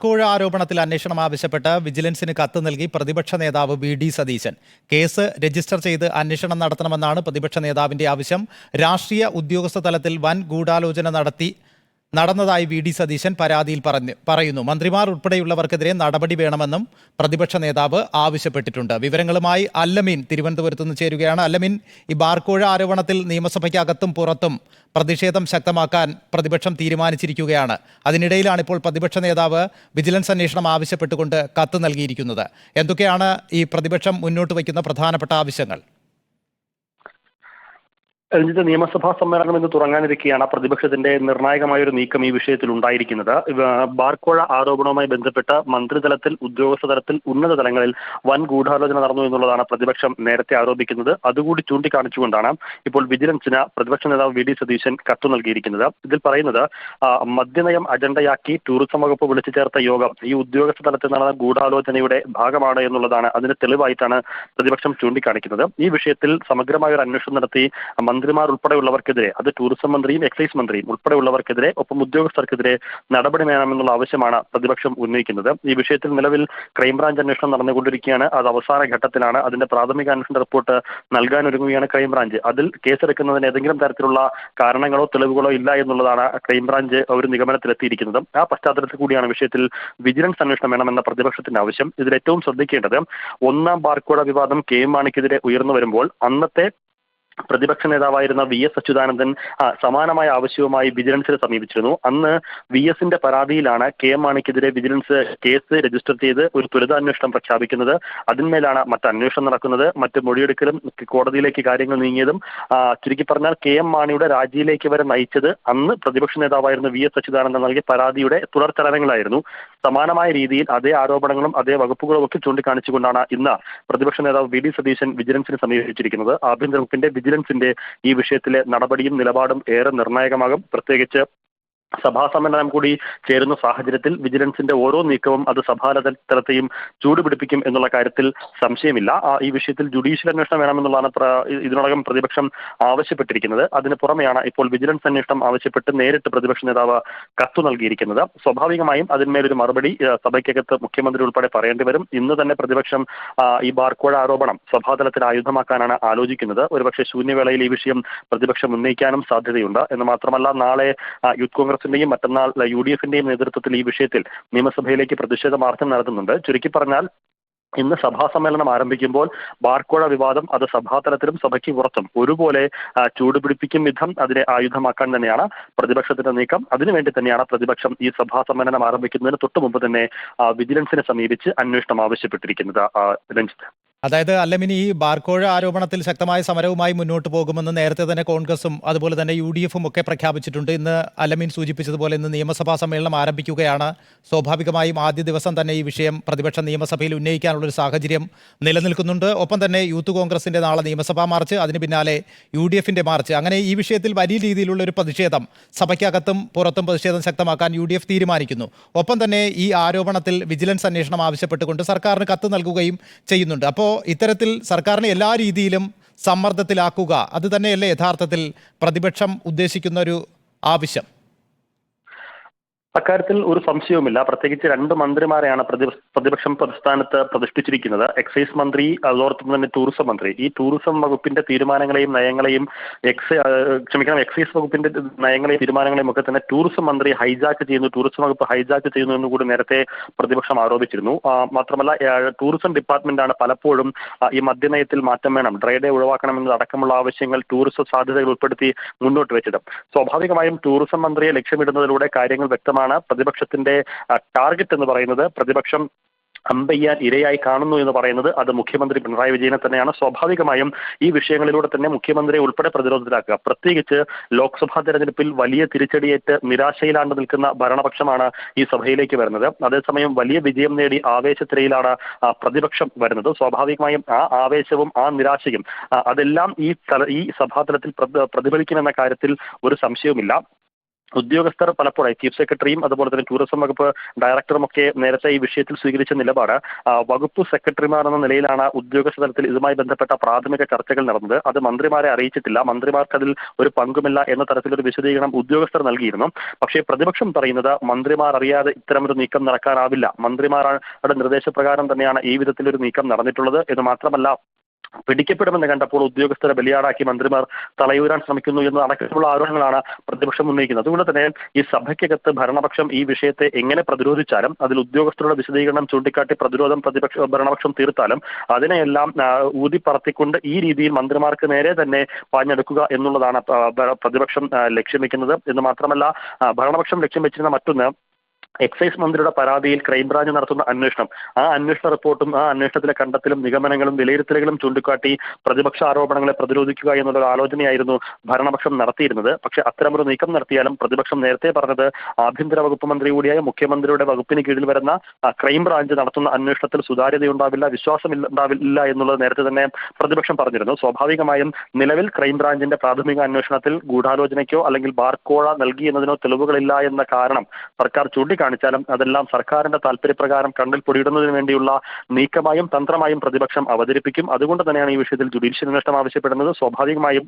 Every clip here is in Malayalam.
കോഴ ആരോപണത്തിൽ അന്വേഷണം ആവശ്യപ്പെട്ട് വിജിലൻസിന് കത്ത് നൽകി പ്രതിപക്ഷ നേതാവ് V D Satheesan. Case register ചെയ്ത് അന്വേഷണം നടത്തണമെന്നാണ് പ്രതിപക്ഷ നേതാവിന്റെ ആവശ്യം. രാഷ്ട്രീയ ഉദ്യോഗസ്ഥ തലത്തിൽ വൻ ഗൂഢാലോചന നടത്തി നടന്നതായി വി ഡി സതീശൻ പരാതിയിൽ പറഞ്ഞു പറയുന്നു. മന്ത്രിമാർ ഉൾപ്പെടെയുള്ളവർക്കെതിരെ നടപടി വേണമെന്നും പ്രതിപക്ഷ നേതാവ് ആവശ്യപ്പെട്ടിട്ടുണ്ട്. വിവരങ്ങളുമായി അല്ലമീൻ തിരുവനന്തപുരത്ത് നിന്ന് ചേരുകയാണ്. അല്ലമീൻ ഈ ബാർക്കോഴ ആരോപണത്തിൽ നിയമസഭയ്ക്കകത്തും പുറത്തും പ്രതിഷേധം ശക്തമാക്കാൻ പ്രതിപക്ഷം തീരുമാനിച്ചിരിക്കുകയാണ്. അതിനിടയിലാണ് ഇപ്പോൾ പ്രതിപക്ഷ നേതാവ് വിജിലൻസ് അന്വേഷണം ആവശ്യപ്പെട്ടുകൊണ്ട് കത്ത് നൽകിയിരിക്കുന്നത്. എന്തൊക്കെയാണ് ഈ പ്രതിപക്ഷം മുന്നോട്ട് വയ്ക്കുന്ന പ്രധാനപ്പെട്ട ആവശ്യങ്ങൾ? രഞ്ജിത്ത് നിയമസഭാ സമ്മേളനം ഇന്ന് തുടങ്ങാനിരിക്കെയാണ് പ്രതിപക്ഷത്തിന്റെ നിർണായകമായ ഒരു നീക്കം ഈ വിഷയത്തിൽ ഉണ്ടായിരിക്കുന്നത്. ബാർക്കോഴ ആരോപണവുമായി ബന്ധപ്പെട്ട് മന്ത്രിതലത്തിൽ ഉദ്യോഗസ്ഥ തലത്തിൽ ഉന്നത തലങ്ങളിൽ വൻ ഗൂഢാലോചന നടന്നു എന്നുള്ളതാണ് പ്രതിപക്ഷം നേരത്തെ ആരോപിക്കുന്നത്. അതുകൂടി ചൂണ്ടിക്കാണിച്ചുകൊണ്ടാണ് ഇപ്പോൾ വിജിലൻസിന് പ്രതിപക്ഷ നേതാവ് വി ഡി സതീശൻ കത്ത് നൽകിയിരിക്കുന്നത്. ഇതിൽ പറയുന്നത് മദ്യനയം അജണ്ടയാക്കി ടൂറിസം വകുപ്പ് വിളിച്ചു ചേർത്ത യോഗം ഈ ഉദ്യോഗസ്ഥ തലത്തിൽ നടന്ന ഗൂഢാലോചനയുടെ ഭാഗമാണ് എന്നുള്ളതാണ് അതിന് തെളിവായിട്ടാണ് പ്രതിപക്ഷം ചൂണ്ടിക്കാണിക്കുന്നത്. ഈ വിഷയത്തിൽ സമഗ്രമായ ഒരു അന്വേഷണം നടത്തി മന്ത്രിമാർ ഉൾപ്പെടെയുള്ളവർക്കെതിരെ അത് ടൂറിസം മന്ത്രിയും എക്സൈസ് മന്ത്രിയും ഉൾപ്പെടെയുള്ളവർക്കെതിരെ ഒപ്പം ഉദ്യോഗസ്ഥർക്കെതിരെ നടപടി വേണമെന്നുള്ള ആവശ്യമാണ് പ്രതിപക്ഷം ഉന്നയിക്കുന്നത്. ഈ വിഷയത്തിൽ നിലവിൽ ക്രൈംബ്രാഞ്ച് അന്വേഷണം നടന്നുകൊണ്ടിരിക്കുകയാണ്. അത് അവസാന ഘട്ടത്തിലാണ്. അതിന്റെ പ്രാഥമിക അന്വേഷണ റിപ്പോർട്ട് നൽകാനൊരുങ്ങുകയാണ് ക്രൈംബ്രാഞ്ച്. അതിൽ കേസെടുക്കുന്നതിന് ഏതെങ്കിലും തരത്തിലുള്ള കാരണങ്ങളോ തെളിവുകളോ ഇല്ല എന്നുള്ളതാണ് ക്രൈംബ്രാഞ്ച് ഒരു നിഗമനത്തിലെത്തിയിരിക്കുന്നത്. ആ പശ്ചാത്തലത്തിൽ കൂടിയാണ് വിഷയത്തിൽ വിജിലൻസ് അന്വേഷണം വേണമെന്ന പ്രതിപക്ഷത്തിന്റെ ആവശ്യം. ഇതിൽ ഏറ്റവും ശ്രദ്ധിക്കേണ്ടത് ഒന്നാം ബാർക്കോട വിവാദം കെ എം മാണിക്കെതിരെ ഉയർന്നു വരുമ്പോൾ അന്നത്തെ പ്രതിപക്ഷ നേതാവായിരുന്ന വി എസ് അച്യുതാനന്ദൻ സമാനമായ ആവശ്യവുമായി വിജിലൻസിനെ സമീപിച്ചിരുന്നു. അന്ന് വി എസിന്റെ പരാതിയിലാണ് കെ മാണിക്കെതിരെ വിജിലൻസ് കേസ് രജിസ്റ്റർ ചെയ്ത് ഒരു ത്വരിതാന്വേഷണം പ്രഖ്യാപിക്കുന്നത്. അതിന്മേലാണ് മറ്റ് അന്വേഷണം നടക്കുന്നത്. മറ്റ് മൊഴിയെടുക്കലും കോടതിയിലേക്ക് കാര്യങ്ങൾ നീങ്ങിയതും ചുരുക്കി പറഞ്ഞാൽ കെ എം മാണിയുടെ രാജിയിലേക്ക് വരെ നയിച്ചത് അന്ന് പ്രതിപക്ഷ നേതാവായിരുന്ന വി എസ് അച്യുതാനന്ദൻ നൽകിയ പരാതിയുടെ തുടർചലനങ്ങളായിരുന്നു സമാനമായ രീതിയിൽ അതേ ആരോപണങ്ങളും അതേ വകുപ്പുകളും ഒക്കെ ചൂണ്ടിക്കാണിച്ചുകൊണ്ടാണ് ഇന്ന് പ്രതിപക്ഷ നേതാവ് വി ഡി സതീശൻ വിജിലൻസിനെ സമീപിച്ചിരിക്കുന്നത്. ആഭ്യന്തര വകുപ്പിന്റെ വിജിലൻസിന്റെ ഈ വിഷയത്തിലെ നടപടിയും നിലപാടും ഏറെ നിർണായകമാകും. പ്രത്യേകിച്ച് സഭാ സമ്മേളനം കൂടി ചേരുന്ന സാഹചര്യത്തിൽ വിജിലൻസിന്റെ ഓരോ നീക്കവും അത് സഭാതലത്തെയും ചൂടുപിടിപ്പിക്കും എന്നുള്ള കാര്യത്തിൽ സംശയമില്ല. ഈ വിഷയത്തിൽ ജുഡീഷ്യൽ അന്വേഷണം വേണമെന്നുള്ളതാണ് ഇതിനോടകം പ്രതിപക്ഷം ആവശ്യപ്പെട്ടിരിക്കുന്നത്. അതിന് പുറമെയാണ് ഇപ്പോൾ വിജിലൻസ് അന്വേഷണം ആവശ്യപ്പെട്ട് നേരിട്ട് പ്രതിപക്ഷ നേതാവ് കത്തു നൽകിയിരിക്കുന്നത്. സ്വാഭാവികമായും അതിന്മേലൊരു മറുപടി സഭയ്ക്കകത്ത് മുഖ്യമന്ത്രി ഉൾപ്പെടെ പറയേണ്ടി വരും. ഇന്ന് തന്നെ പ്രതിപക്ഷം ഈ ബാർക്കോഴ ആരോപണം സഭാതലത്തിൽ ആയുധമാക്കാനാണ് ആലോചിക്കുന്നത്. ഒരുപക്ഷെ ശൂന്യവേളയിൽ ഈ വിഷയം പ്രതിപക്ഷം ഉന്നയിക്കാനും സാധ്യതയുണ്ട്. എന്ന് മാത്രമല്ല നാളെ യൂത്ത് യൂത്ത് കോൺഗ്രസിന്റെയും മറ്റന്നാൾ യു ഡി എഫിന്റെയും നേതൃത്വത്തിൽ ഈ വിഷയത്തിൽ നിയമസഭയിലേക്ക് പ്രതിഷേധ മാർച്ചം നടത്തുന്നുണ്ട്. ചുരുക്കി പറഞ്ഞാൽ ഇന്ന് സഭാ സമ്മേളനം ആരംഭിക്കുമ്പോൾ ബാർക്കോഴ വിവാദം അത് സഭാതലത്തിലും സഭയ്ക്ക് പുറത്തും. ഒരുപോലെ ചൂടുപിടിപ്പിക്കും വിധം അതിനെ ആയുധമാക്കാൻ തന്നെയാണ് പ്രതിപക്ഷത്തിന്റെ നീക്കം. അതിനുവേണ്ടി തന്നെയാണ് പ്രതിപക്ഷം ഈ സഭാ സമ്മേളനം ആരംഭിക്കുന്നതിന് തൊട്ടു മുമ്പ് തന്നെ വിജിലൻസിനെ സമീപിച്ച് അന്വേഷണം ആവശ്യപ്പെട്ടിരിക്കുന്നത്. രഞ്ജിത്ത്. അതായത് അല്ലമിനി ഈ ബാർക്കോഴ ആരോപണത്തിൽ ശക്തമായ സമരവുമായി മുന്നോട്ട് പോകുമെന്ന് നേരത്തെ തന്നെ കോൺഗ്രസും അതുപോലെ തന്നെ യു ഡി എഫും ഒക്കെ പ്രഖ്യാപിച്ചിട്ടുണ്ട്. ഇന്ന് അല്ലമിൻ സൂചിപ്പിച്ചതുപോലെ ഇന്ന് നിയമസഭാ സമ്മേളനം ആരംഭിക്കുകയാണ്. സ്വാഭാവികമായും ആദ്യ ദിവസം തന്നെ ഈ വിഷയം പ്രതിപക്ഷ നിയമസഭയിൽ ഉന്നയിക്കാനുള്ള ഒരു സാഹചര്യം നിലനിൽക്കുന്നുണ്ട്. ഒപ്പം തന്നെ യൂത്ത് കോൺഗ്രസിന്റെ നാളെ നിയമസഭാ മാർച്ച് അതിന് പിന്നാലെ യു ഡി എഫിന്റെ മാർച്ച്. അങ്ങനെ ഈ വിഷയത്തിൽ വലിയ രീതിയിലുള്ള ഒരു പ്രതിഷേധം സഭയ്ക്കകത്തും പുറത്തും പ്രതിഷേധം ശക്തമാക്കാൻ യു ഡി എഫ് തീരുമാനിക്കുന്നു. ഒപ്പം തന്നെ ഈ ആരോപണത്തിൽ വിജിലൻസ് അന്വേഷണം ആവശ്യപ്പെട്ടുകൊണ്ട് സർക്കാരിന് കത്ത് നൽകുകയും ചെയ്യുന്നുണ്ട്. അപ്പോൾ ഇത്തരത്തിൽ സർക്കാരിനെ എല്ലാ രീതിയിലും സമ്മർദ്ദത്തിലാക്കുക അത് തന്നെയല്ലേ യഥാർത്ഥത്തിൽ പ്രതിപക്ഷം ഉദ്ദേശിക്കുന്ന ഒരു ആവശ്യം. അക്കാര്യത്തിൽ ഒരു സംശയവുമില്ല. പ്രത്യേകിച്ച് രണ്ട് മന്ത്രിമാരെയാണ് പ്രതിപക്ഷം പ്രസ്ഥാനത്ത് പ്രതിഷ്ഠിച്ചിരിക്കുന്നത്. എക്സൈസ് മന്ത്രി അതോടൊപ്പം തന്നെ ടൂറിസം മന്ത്രി. ഈ ടൂറിസം വകുപ്പിന്റെ തീരുമാനങ്ങളെയും നയങ്ങളെയും എക്സൈ ക്ഷമിക്കണം എക്സൈസ് വകുപ്പിന്റെ നയങ്ങളെയും തീരുമാനങ്ങളെയും ഒക്കെ തന്നെ ടൂറിസം മന്ത്രി ഹൈജാക്ക് ചെയ്യുന്നു ടൂറിസം വകുപ്പ് ഹൈജാക്ക് ചെയ്യുന്നു എന്ന് കൂടി നേരത്തെ പ്രതിപക്ഷം ആരോപിച്ചിരുന്നു. മാത്രമല്ല ടൂറിസം ഡിപ്പാർട്ട്മെന്റ് ആണ് പലപ്പോഴും ഈ മദ്യനയത്തിൽ മാറ്റം വേണം. ഡ്രൈ ഡേ ഒഴിവാക്കണമെന്നതടക്കമുള്ള ആവശ്യങ്ങൾ ടൂറിസം സാധ്യതകൾ ഉൾപ്പെടുത്തി മുന്നോട്ട് വെച്ചത് സ്വാഭാവികമായും ടൂറിസം മന്ത്രിയെ ലക്ഷ്യമിടുന്നതിലൂടെ കാര്യങ്ങൾ വ്യക്തമാണ് പ്രതിപക്ഷത്തിന്റെ ടാർഗറ്റ് എന്ന് പറയുന്നത്. പ്രതിപക്ഷം അമ്പയ്യാൻ ഇരയായി കാണുന്നു എന്ന് പറയുന്നത് അത് മുഖ്യമന്ത്രി പിണറായി വിജയനെ തന്നെയാണ്. സ്വാഭാവികമായും ഈ വിഷയങ്ങളിലൂടെ തന്നെ മുഖ്യമന്ത്രിയെ ഉൾപ്പെടെ പ്രതിരോധത്തിലാക്കുക. പ്രത്യേകിച്ച് ലോക്സഭാ തെരഞ്ഞെടുപ്പിൽ വലിയ തിരിച്ചടിയേറ്റ് നിരാശയിലാണ്ട് നിൽക്കുന്ന ഭരണപക്ഷമാണ് ഈ സഭയിലേക്ക് വരുന്നത്. അതേസമയം വലിയ വിജയം നേടി ആവേശത്തിരയിലാണ് പ്രതിപക്ഷം വരുന്നത്. സ്വാഭാവികമായും ആ ആവേശവും ആ നിരാശയും അതെല്ലാം ഈ ഈ സഭാതലത്തിൽ പ്രതി- പ്രതിഫലിക്കുമെന്ന കാര്യത്തിൽ ഒരു സംശയവുമില്ല. ഉദ്യോഗസ്ഥർ പലപ്പോഴായി ചീഫ് സെക്രട്ടറിയും അതുപോലെ തന്നെ ടൂറിസം വകുപ്പ് ഡയറക്ടറും ഒക്കെ നേരത്തെ ഈ വിഷയത്തിൽ സ്വീകരിച്ച നിലപാട്. വകുപ്പ് സെക്രട്ടറിമാർ എന്ന നിലയിലാണ് ഉദ്യോഗസ്ഥ തലത്തിൽ ഇതുമായി ബന്ധപ്പെട്ട പ്രാഥമിക ചർച്ചകൾ നടന്നത്. അത് മന്ത്രിമാരെ അറിയിച്ചിട്ടില്ല. മന്ത്രിമാർക്ക് അതിൽ ഒരു പങ്കുമില്ല എന്ന തരത്തിലൊരു വിശദീകരണം ഉദ്യോഗസ്ഥർ നൽകിയിരുന്നു. പക്ഷേ പ്രതിപക്ഷം പറയുന്നത് മന്ത്രിമാർ അറിയാതെ ഇത്തരമൊരു നീക്കം നടക്കാനാവില്ല. മന്ത്രിമാരുടെ നിർദ്ദേശപ്രകാരം തന്നെയാണ് ഈ വിധത്തിലൊരു നീക്കം നടന്നിട്ടുള്ളത് എന്ന് മാത്രമല്ല പിടിക്കപ്പെടുമെന്ന് കണ്ടപ്പോൾ ഉദ്യോഗസ്ഥരെ ബലിയാടാക്കി മന്ത്രിമാർ തലയൂരാൻ ശ്രമിക്കുന്നു എന്ന അടക്കമുള്ള ആരോപണങ്ങളാണ് പ്രതിപക്ഷം ഉന്നയിക്കുന്നത്. അതുകൊണ്ട് തന്നെ ഈ സഭയ്ക്കകത്ത് ഭരണപക്ഷം ഈ വിഷയത്തെ എങ്ങനെ പ്രതിരോധിച്ചാലും അതിൽ ഉദ്യോഗസ്ഥരുടെ വിശദീകരണം ചൂണ്ടിക്കാട്ടി പ്രതിരോധം പ്രതിപക്ഷ ഭരണപക്ഷം തീർത്താലും അതിനെയെല്ലാം ഊതിപ്പറത്തിക്കൊണ്ട് ഈ രീതിയിൽ മന്ത്രിമാർക്ക് നേരെ തന്നെ പാഞ്ഞെടുക്കുക എന്നുള്ളതാണ് പ്രതിപക്ഷം ലക്ഷ്യം വെക്കുന്നത്. എന്ന് മാത്രമല്ല ഭരണപക്ഷം ലക്ഷ്യം വെച്ചിരുന്ന മറ്റൊന്ന് എക്സൈസ് മന്ത്രിയുടെ പരാതിയിൽ ക്രൈംബ്രാഞ്ച് നടത്തുന്ന അന്വേഷണം. ആ അന്വേഷണ റിപ്പോർട്ടും ആ അന്വേഷണത്തിലെ കണ്ടെത്തലും നിഗമനങ്ങളും വിലയിരുത്തലുകളും ചൂണ്ടിക്കാട്ടി പ്രതിപക്ഷ ആരോപണങ്ങളെ പ്രതിരോധിക്കുക എന്നുള്ള ആലോചനയായിരുന്നു ഭരണപക്ഷം നടത്തിയിരുന്നത്. പക്ഷെ അത്തരമൊരു നീക്കം നടത്തിയാലും പ്രതിപക്ഷം നേരത്തെ പറഞ്ഞത് ആഭ്യന്തര വകുപ്പ് മന്ത്രി കൂടിയായ മുഖ്യമന്ത്രിയുടെ വകുപ്പിന് കീഴിൽ വരുന്ന ക്രൈംബ്രാഞ്ച് നടത്തുന്ന അന്വേഷണത്തിൽ സുതാര്യതയുണ്ടാവില്ല വിശ്വാസം ഉണ്ടാവില്ല എന്നുള്ളത് നേരത്തെ തന്നെ പ്രതിപക്ഷം പറഞ്ഞിരുന്നു. സ്വാഭാവികമായും നിലവിൽ ക്രൈംബ്രാഞ്ചിന്റെ പ്രാഥമിക അന്വേഷണത്തിൽ ഗൂഢാലോചനയ്ക്കോ അല്ലെങ്കിൽ ബാർക്കോഴ നൽകി എന്നതിനോ തെളിവുകളില്ല എന്ന കാരണം സർക്കാർ ചൂണ്ടിക്കാണിച്ചാലും അതെല്ലാം സർക്കാരിന്റെ താല്പര്യപ്രകാരം കണ്ണിൽ പൊടിയിടുന്നതിന് വേണ്ടിയുള്ള നീക്കമായും തന്ത്രമായും പ്രതിപക്ഷം അവതരിപ്പിക്കും. അതുകൊണ്ട് തന്നെയാണ് ഈ വിഷയത്തിൽ ജുഡീഷ്യൽ അന്വേഷണം ആവശ്യപ്പെടുന്നത്. സ്വാഭാവികമായും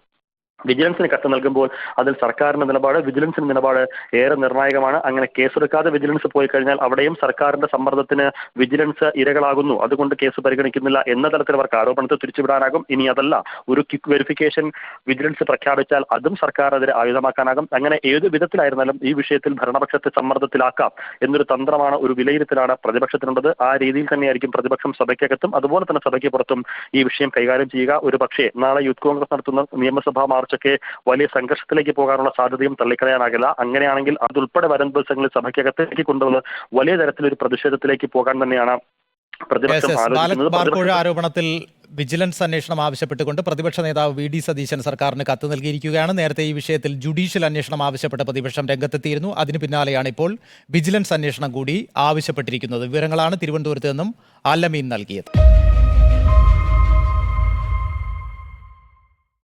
വിജിലൻസിന് കത്ത് നൽകുമ്പോൾ അതിൽ സർക്കാരിന്റെ നിലപാട് വിജിലൻസിന്റെ നിലപാട് ഏറെ നിർണായകമാണ്. അങ്ങനെ കേസെടുക്കാതെ വിജിലൻസ് പോയി കഴിഞ്ഞാൽ അവിടെയും സർക്കാരിന്റെ സമ്മർദ്ദത്തിന് വിജിലൻസ് ഇരകളാകുന്നു. അതുകൊണ്ട് കേസ് പരിഗണിക്കുന്നില്ല എന്ന തരത്തിൽ അവർക്ക് ആരോപണത്തെ തിരിച്ചുവിടാനാകും. ഇനി അതല്ല ഒരു ക്വിക്ക് വെരിഫിക്കേഷൻ വിജിലൻസ് പ്രഖ്യാപിച്ചാൽ അതും സർക്കാരിനെതിരെ ആയുധമാക്കാനാകും. അങ്ങനെ ഏത് വിധത്തിലായിരുന്നാലും ഈ വിഷയത്തിൽ ഭരണപക്ഷത്തെ സമ്മർദ്ദത്തിലാക്കാം എന്നൊരു തന്ത്രമാണ് ഒരു വിലയിരുത്തലാണ് പ്രതിപക്ഷത്തിനുള്ളത്. ആ രീതിയിൽ തന്നെയായിരിക്കും പ്രതിപക്ഷം സഭയ്ക്കകത്തും അതുപോലെ തന്നെ സഭയ്ക്ക് പുറത്തും ഈ വിഷയം കൈകാര്യം ചെയ്യുക. ഒരു പക്ഷേ നാളെ യൂത്ത് കോൺഗ്രസ് നടത്തുന്ന നിയമസഭാ മാർച്ചൊക്കെ വലിയ സംഘർഷത്തിലേക്ക് പോകാനുള്ള സാധ്യതയും തള്ളിക്കളയാനാകില്ല. അങ്ങനെയാണെങ്കിൽ അതുൾപ്പെടെ വരും ദിവസങ്ങളിൽ സഭയ്ക്കകത്തേക്ക് കൊണ്ടുവന്ന് വലിയ തരത്തിലൊരു പ്രതിഷേധത്തിലേക്ക് പോകാൻ തന്നെയാണ് പ്രതിപക്ഷം ആരോപണത്തിൽ വിജിലൻസ് അന്വേഷണം ആവശ്യപ്പെട്ടുകൊണ്ട് പ്രതിപക്ഷ നേതാവ് വി ഡി സതീശൻ സർക്കാരിന് കത്ത് നൽകിയിരിക്കുകയാണ്. നേരത്തെ ഈ വിഷയത്തിൽ ജുഡീഷ്യൽ അന്വേഷണം ആവശ്യപ്പെട്ട പ്രതിപക്ഷം രംഗത്തെത്തിയിരുന്നു. അതിന് പിന്നാലെയാണ് ഇപ്പോൾ വിജിലൻസ് അന്വേഷണം കൂടി ആവശ്യപ്പെട്ടിരിക്കുന്നത്. വിവരങ്ങളാണ് തിരുവനന്തപുരത്ത് നിന്നും ആലമീൻ നൽകിയത്.